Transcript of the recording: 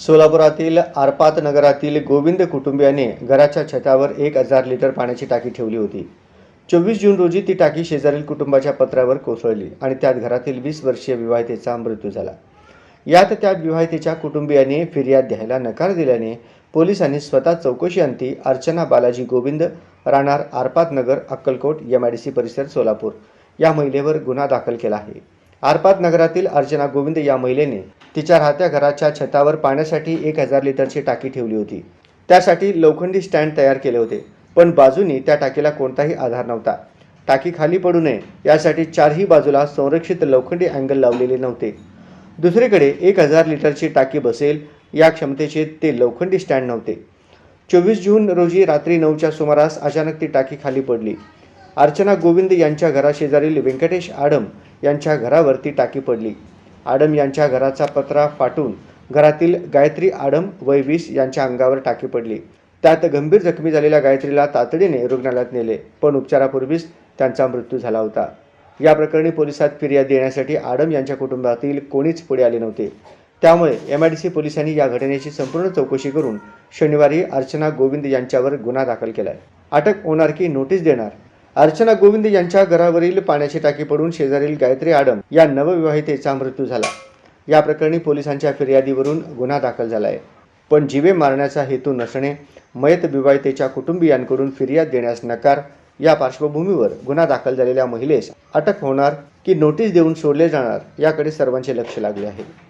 सोलापुरातील आरपात नगरातील गोविंद कुटुंबियाने घराच्या छतावर एक हजार लिटर पाण्याची टाकी ठेवली होती. चोवीस जून रोजी ती टाकी शेजारील कुटुंबाच्या पत्रावर कोसळली आणि त्यात घरातील वीस वर्षीय विवाहितेचा मृत्यू झाला. यात त्या विवाहितेच्या कुटुंबियाने फिर्याद द्यायला नकार दिल्याने पोलिसांनी स्वतः चौकशी अंती अर्चना बालाजी गोविंद राहणार Arpat Nagar Akkalkot M I D C परिसर सोलापूर या महिलेवर गुन्हा दाखल केला आहे. आरपात नगरातील अर्चना गोविंद या महिलेने तिच्या राहत्या घराच्या छतावर पाण्यासाठी एक हजार लिटरची टाकी ठेवली होती. त्यासाठी लोखंडी स्टँड तयार केले होते पण बाजूनी त्या टाकीला कोणताही आधार नव्हता. टाकी खाली पडू नये यासाठी चारही बाजूला संरक्षित लोखंडी अँगल लावलेले नव्हते. दुसरीकडे एक हजार लिटरची टाकी बसेल या क्षमतेचे ते लोखंडी स्टँड नव्हते. चोवीस जून रोजी रात्री नऊच्या सुमारास अचानक ती टाकी खाली पडली. अर्चना गोविंद यांच्या घराशेजारील व्यंकटेश आडम यांच्या घरावरती टाकी पडली. आडम यांच्या घराचा पत्रा फाटून घरातील गायत्री आडम वय वीस यांच्या अंगावर टाकी पडली. त्यात गंभीर जखमी झालेल्या गायत्रीला तातडीने रुग्णालयात नेले पण उपचारापूर्वीच त्यांचा मृत्यू झाला होता. या प्रकरणी पोलिसात फिर्याद देण्यासाठी आडम यांच्या कुटुंबातील कोणीच पुढे आले नव्हते. त्यामुळे एम आय डी सी पोलिसांनी या घटनेची संपूर्ण चौकशी करून शनिवारी अर्चना गोविंद यांच्यावर गुन्हा दाखल केलाय. अटक होणार की नोटीस देणार? अर्चना गोविंद यांच्या घरावरील पाण्याची टाकी पडून शेजारील गायत्री आडम या नवविवाहितेचा मृत्यू झाला. या प्रकरणी पोलिसांच्या फिर्यादीवरून गुन्हा दाखल झाला आहे पण जीवे मारण्याचा हेतू नसणे मयत विवाहितेच्या कुटुंबियांकडून फिर्याद देण्यास नकार या पार्श्वभूमीवर गुन्हा दाखल झालेल्या महिलेस अटक होणार की नोटीस देऊन सोडले जाणार याकडे सर्वांचे लक्ष लागले आहे.